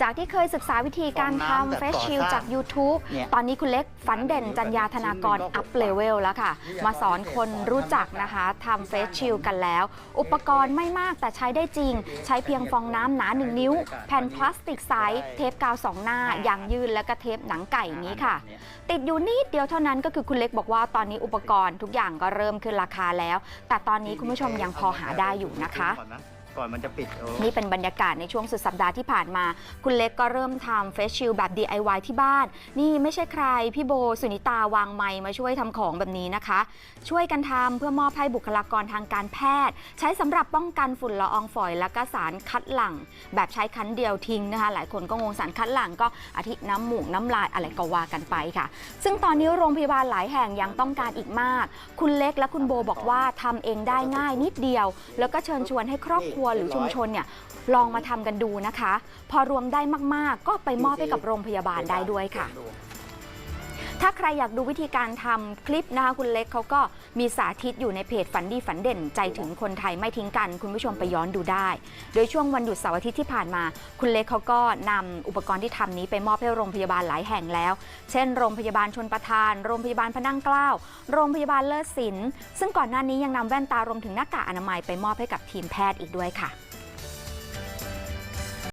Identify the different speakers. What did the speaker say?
Speaker 1: จากที่เคยศึกษาวิธีการ
Speaker 2: ฟองน้ำ
Speaker 1: ทำ
Speaker 2: แบบ
Speaker 1: เฟสชิล
Speaker 2: ก่อสร้าง
Speaker 1: จาก YouTube
Speaker 2: เนี่ย
Speaker 1: ตอนนี้คุณเล็กฝันเด่นจัญญาธนากรอัพเลเวลแล้วค่ะ มาสอนคนรู้จักนะคะทำเฟสชิลกันแล้ว อุปกรณ์ไม่มากแต่ใช้ได้จริง ใช้เพียงฟองน้ำหนา 1 นิ้ว แผ่นพลาสติกใสเทปกาวสองหน้ายางยืดและก็เทปหนังไก่อย่างนี้ค่ะ ติดอยู่นิดเดียวเท่านั้นก็คือคุณเล็กบอกว่าตอนนี้อุปกรณ์ทุกอย่างก็เริ่มขึ้นราคาแล้ว แต่ตอนนี้คุณผู้ชมยังพอหาได้อยู่นะคะ
Speaker 2: ก่อนมันจะปิดโอ้
Speaker 1: นี่เป็นบรรยากาศในช่วงสุดสัปดาห์ที่ผ่านมา คุณเล็กก็เริ่มทำเฟสชิลแบบ DIY ที่บ้าน นี่ไม่ใช่ใคร พี่โบ สุนิตาวางไมค์มาช่วยทำของแบบนี้นะคะ ช่วยกันทำเพื่อมอบให้บุคลากรทางการแพทย์ ใช้สำหรับป้องกันฝุ่นละอองฝอย และก็สารคัดหลั่ง แบบใช้คันเดียวทิ้งนะคะ หลายคนก็งงสารคัดหลั่งก็อาทิน้ำหมูกน้ำลายอะไรก็ว่ากันไปค่ะ ซึ่งตอนนี้โรงพยาบาลหลายแห่งยังต้องการอีกมาก คุณเล็กและคุณโบบอกว่าทำเองได้ง่ายนิดเดียว แล้วก็เชิญชวนให้ครอบครัวหรือชุมชนเนี่ยลองมาทำกันดูนะคะ พอรวมได้มากๆ ก็ไปมอบให้กับโรงพยาบาลได้ด้วยค่ะ ถ้าใครอยากดูวิธีการทำคลิปนะคะคุณเล็กเขาก็มีสาธิตอยู่ในเพจฝันดีฝันเด่นใจถึงคนไทยไม่ทิ้งกัน คุณผู้ชมไปย้อนดูได้ โดยช่วงวันหยุดเสาร์อาทิตย์ที่ผ่านมา คุณเล็กเขาก็นำอุปกรณ์ที่ทำนี้ไปมอบให้โรงพยาบาลหลายแห่งแล้ว เช่น โรงพยาบาลชนประทาน โรงพยาบาลพระนั่งเกล้า โรงพยาบาลเลิศศิลป์ซึ่งก่อนหน้านี้ยังนำแว่นตารวมถึงหน้ากากอนามัยไปมอบให้กับทีมแพทย์อีกด้วยค่ะ